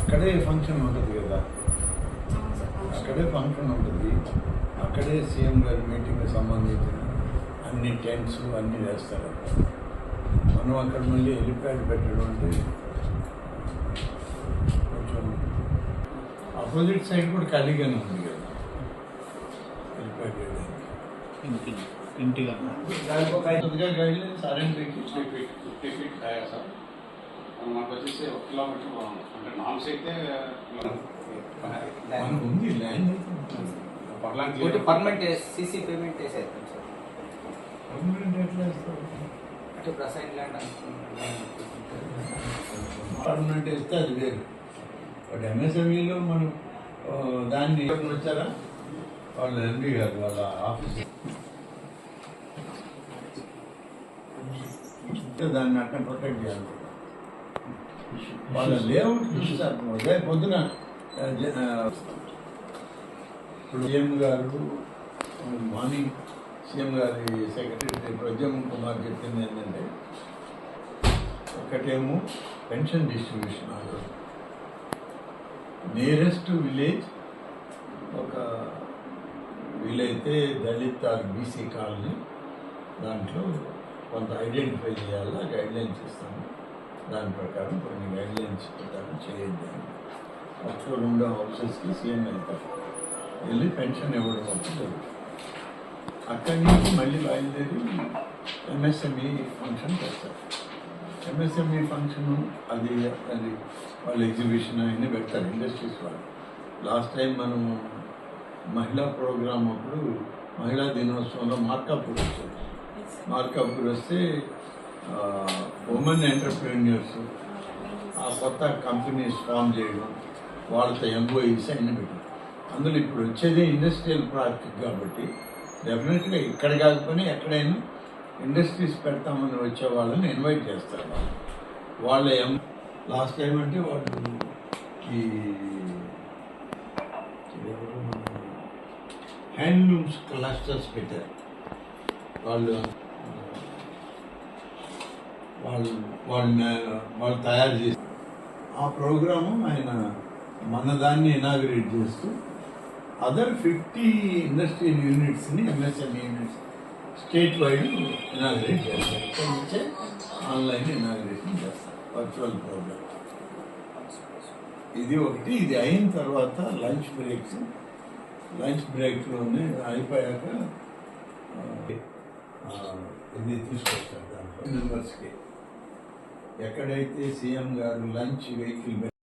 అక్కడే ఫంక్షన్ ఉంటుంది కదా. అక్కడే ఫంక్షన్ ఉంటుంది. అక్కడే సీఎం గారి మీటింగ్కి సంబంధించిన అన్ని టెంట్స్ అన్నీ వేస్తారు. మనం అక్కడ మళ్ళీ హెలిప్యాడ్ పెట్టడం అంటే కొంచెం ఆపోజిట్ సైడ్ కూడా ఖాళీగానే ఉంది కదా. హెలిప్యాడ్ వేయడానికి ఇంటి ఇంటిగా. కొద్దిగా guidelines అరేంజ్కి fifty feet fifty feet sir మనకు వచ్చేసి ఒక కిలోమీటర్ బాగుంది అంటే నామ్స్ అయితే మనకు ఉంది ల్యాండ్ ఒకటి పర్మనెంట్ సీసీ పేమెంట్ వేసేది సార్? పర్మనెంట్ ఎట్లా వేస్తారు అంటే ప్రసైన్ ల్యాండ్ పర్మనెంట్ వేస్తే అది వేరు. బట్ ఎంఎస్ఎంఈలో మనం దాన్ని వచ్చారా? వాళ్ళ ఎండి గారు వాళ్ళ ఆఫీస్. దాన్ని అక్కడ ప్రొటెక్ట్ చేయాలి. వాళ్ళ లేఅవుట్ చూసారు అదే పొద్దున ఇప్పుడు సీఎం గారు మార్నింగ్ సీఎం గారి సెక్రటరీ ప్రద్యుమ్ కుమార్ చెప్పింది ఏంటంటే ఒకటేమో పెన్షన్ డిస్ట్రిబ్యూషన్ నియరెస్ట్ విలేజ్ ఒక వీలైతే దళిత్ ఆర్ బీసీ కాలనీ దాంట్లో కొంత ఐడెంటిఫై చేయాలా గైడ్లైన్స్ ఇస్తాము. దాని ప్రకారం కొన్ని గైడ్లైన్స్ ప్రకారం చేయండి. పక్కన ఉండే హౌసెస్కి సీఎం వెళ్తారు. వెళ్ళి పెన్షన్ ఇవ్వడం అవుతుంది అక్కడి నుంచి మళ్ళీ బయలుదేరి ఎంఎస్ఎంఈ ఫంక్షన్ చేస్తారు ఎంఎస్ఎంఈ ఫంక్షన్ అది అది వాళ్ళు ఎగ్జిబిషన్ అవన్నీ పెడతారు ఇండస్ట్రీస్ వాళ్ళు. లాస్ట్ టైం మనం మహిళా ప్రోగ్రామ్ అప్పుడు మహిళా దినోత్సవంలో మార్కాపూర్ వచ్చారు మార్కాపూర్ వస్తే ఉమెన్ ఎంటర్ప్రీనియర్స్ ఆ కొత్త కంపెనీస్ ఫామ్ చేయడం వాళ్ళతో ఎంప్లాయీస్ అన్ని పెట్టడం. అందులో ఇప్పుడు వచ్చేది ఇండస్ట్రియల్ ప్రాజెక్ట్ కాబట్టి డెఫినెట్గా ఇక్కడ కాకపోయినా ఎక్కడైనా ఇండస్ట్రీస్ పెడతామని వచ్చే వాళ్ళని ఇన్వైట్ చేస్తారు వాళ్ళ. ఎం లాస్ట్ టైం అంటే వాళ్ళు ఈ హ్యాండ్లూమ్స్ క్లస్టర్స్ పెట్టారు. వాళ్ళు వాళ్ళు వాళ్ళని వాళ్ళు తయారు చేసి ఆ ప్రోగ్రాము ఆయన మన దాన్ని ఇనాగ్రేట్ చేస్తూ అదర్ ఫిఫ్టీ ఇండస్ట్రియల్ యూనిట్స్ని MSM units state wide inaugurate చేస్తారు. ఇక్కడ నుంచే ఆన్లైన్ ఇనాగ్రేషన్ చేస్తారు వర్చువల్ ప్రోగ్రామ్ ఇది ఒకటి ఇది అయిన తర్వాత లంచ్ బ్రేక్స్ లంచ్ బ్రేక్లోనే అయిపోయాక ఇది తీసుకొస్తారు దాంట్లో. మెంబర్స్కి ఎక్కడైతే సీఎం గారు లంచ్ వెహికల్